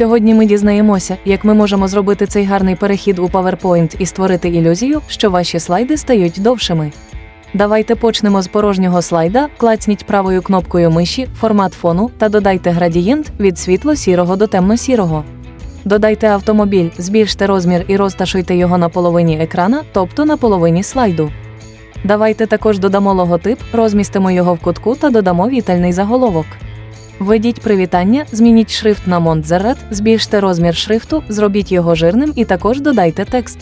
Сьогодні ми дізнаємося, як ми можемо зробити цей гарний перехід у PowerPoint і створити ілюзію, що ваші слайди стають довшими. Давайте почнемо з порожнього слайда, клацніть правою кнопкою миші, формат фону та додайте градієнт від світло-сірого до темно-сірого. Додайте автомобіль, збільште розмір і розташуйте його на половині екрана, тобто на половині слайду. Давайте також додамо логотип, розмістимо його в кутку та додамо вітальний заголовок. Введіть привітання, змініть шрифт на Montserrat, збільште розмір шрифту, зробіть його жирним і також додайте текст.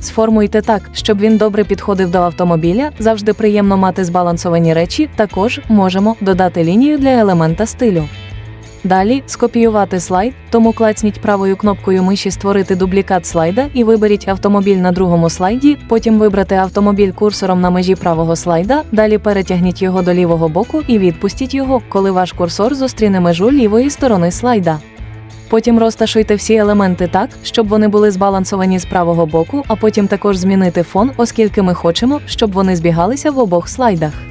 Сформуйте так, щоб він добре підходив до автомобіля. Завжди приємно мати збалансовані речі. Також можемо додати лінію для елемента стилю. Далі скопіювати слайд, тому клацніть правою кнопкою миші створити дублікат слайда і виберіть автомобіль на другому слайді, потім вибрати автомобіль курсором на межі правого слайда, далі перетягніть його до лівого боку і відпустіть його, коли ваш курсор зустріне межу лівої сторони слайда. Потім розташуйте всі елементи так, щоб вони були збалансовані з правого боку, а потім також змінити фон, оскільки ми хочемо, щоб вони збігалися в обох слайдах.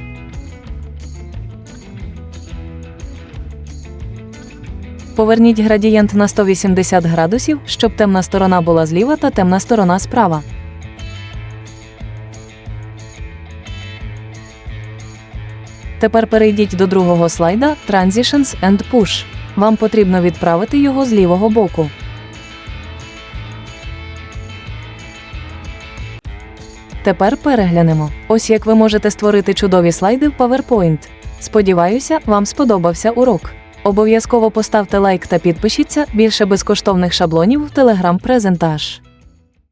Поверніть градієнт на 180 градусів, щоб темна сторона була зліва та темна сторона справа. Тепер перейдіть до другого слайда Transitions and Push. Вам потрібно відправити його з лівого боку. Тепер переглянемо. Ось як ви можете створити чудові слайди в PowerPoint. Сподіваюся, вам сподобався урок. Обов'язково поставте лайк та підпишіться більше безкоштовних шаблонів в Telegram Презентаж.